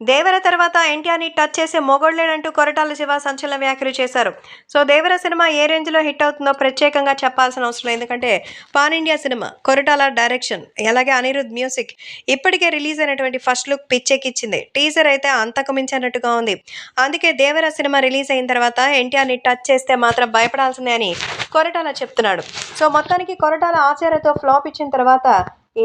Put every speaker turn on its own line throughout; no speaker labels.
దేవర తర్వాత ఎన్టీఆర్ని టచ్ చేసే మొగోళ్ళేనంటూ కొరటాల శివ సంచలన వ్యాఖ్యలు చేశారు. సో దేవర సినిమా ఏ రేంజ్లో హిట్ అవుతుందో ప్రత్యేకంగా చెప్పాల్సిన అవసరం ఎందుకంటే pan India cinema Koratala direction అలాగే అనిరుద్ మ్యూజిక్ ఇప్పటికే రిలీజ్ అయినటువంటి ఫస్ట్ లుక్ పిచ్చెక్కిచ్చింది. టీజర్ అయితే అంతకు మించినట్టుగా ఉంది. అందుకే దేవర సినిమా రిలీజ్ అయిన తర్వాత ఎన్టీఆర్ని టచ్ చేస్తే మాత్రం భయపడాల్సిందే అని కొరటాల చెప్తున్నాడు. సో మొత్తానికి కొరటాల ఆచార్యతో ఫ్లాప్ ఇచ్చిన తర్వాత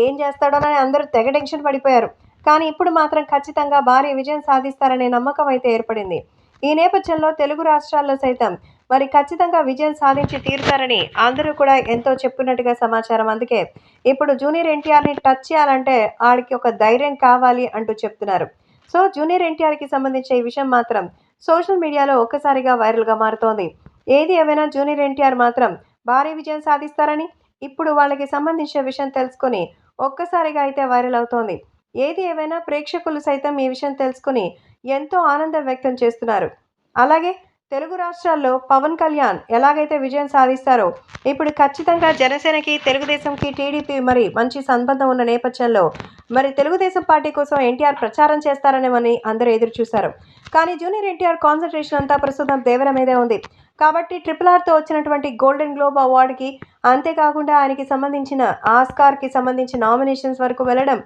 ఏం చేస్తాడోనని అందరూ తెగ టెన్షన్ పడిపోయారు. కానీ ఇప్పుడు మాత్రం ఖచ్చితంగా భారీ విజయం సాధిస్తారనే నమ్మకం అయితే ఏర్పడింది. ఈ నేపథ్యంలో తెలుగు రాష్ట్రాల్లో సైతం మరి ఖచ్చితంగా విజయం సాధించి తీరుతారని అందరూ కూడా ఎంతో చెప్పినట్టుగా సమాచారం. అందుకే ఇప్పుడు జూనియర్ ఎన్టీఆర్ని టచ్ చేయాలంటే ఆడికి ఒక ధైర్యం కావాలి అంటూ చెప్తున్నారు. సో జూనియర్ ఎన్టీఆర్కి సంబంధించిన ఈ విషయం మాత్రం సోషల్ మీడియాలో ఒక్కసారిగా వైరల్గా మారుతోంది. ఏది ఏమైనా జూనియర్ ఎన్టీఆర్ మాత్రం భారీ విజయం సాధిస్తారని ఇప్పుడు వాళ్ళకి సంబంధించిన విషయం తెలుసుకొని ఒక్కసారిగా అయితే వైరల్ అవుతోంది. ఏది ఏమైనా ప్రేక్షకులు సైతం ఈ విషయం తెలుసుకుని ఎంతో ఆనందం వ్యక్తం చేస్తున్నారు. అలాగే తెలుగు రాష్ట్రాల్లో పవన్ కళ్యాణ్ ఎలాగైతే విజయం సాధిస్తారో ఇప్పుడు ఖచ్చితంగా జనసేనకి తెలుగుదేశంకి టీడీపీ మరి మంచి సంబంధం ఉన్న నేపథ్యంలో మరి తెలుగుదేశం పార్టీ కోసం ఎన్టీఆర్ ప్రచారం చేస్తారనేమని అందరూ ఎదురు చూశారు కానీ జూనియర్ ఎన్టీఆర్ కాన్సన్ట్రేషన్ అంతా ప్రస్తుతం దేవర మీదే ఉంది. కాబట్టి ట్రిపుల్ ఆర్తో వచ్చినటువంటి గోల్డెన్ గ్లోబ్ అవార్డుకి అంతేకాకుండా ఆయనకి సంబంధించిన ఆస్కార్కి సంబంధించిన నామినేషన్స్ వరకు వెళ్ళడం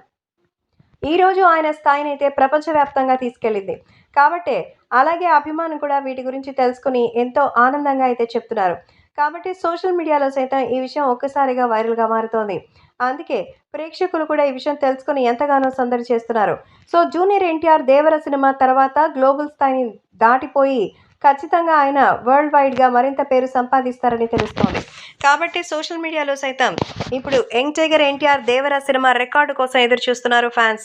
ఈ రోజు ఆయన స్థాయిని అయితే ప్రపంచవ్యాప్తంగా తీసుకెళ్ళింది. కాబట్టి అలాగే అభిమానం కూడా వీటి గురించి తెలుసుకుని ఎంతో ఆనందంగా అయితే చెప్తున్నారు. కాబట్టి సోషల్ మీడియాలో సైతం ఈ విషయం ఒక్కసారిగా వైరల్గా మారుతోంది. అందుకే ప్రేక్షకులు కూడా ఈ విషయం తెలుసుకుని ఎంతగానో సందడి చేస్తున్నారు. So junior NTR Devara cinema తర్వాత గ్లోబల్ స్థాయిని దాటిపోయి ఖచ్చితంగా ఆయన వరల్డ్ వైడ్గా మరింత పేరు సంపాదిస్తారని తెలుస్తోంది. కాబట్టి సోషల్ మీడియాలో సైతం ఇప్పుడు young tiger NTR Devara cinema record కోసం ఎదురు చూస్తున్నారు ఫ్యాన్స్.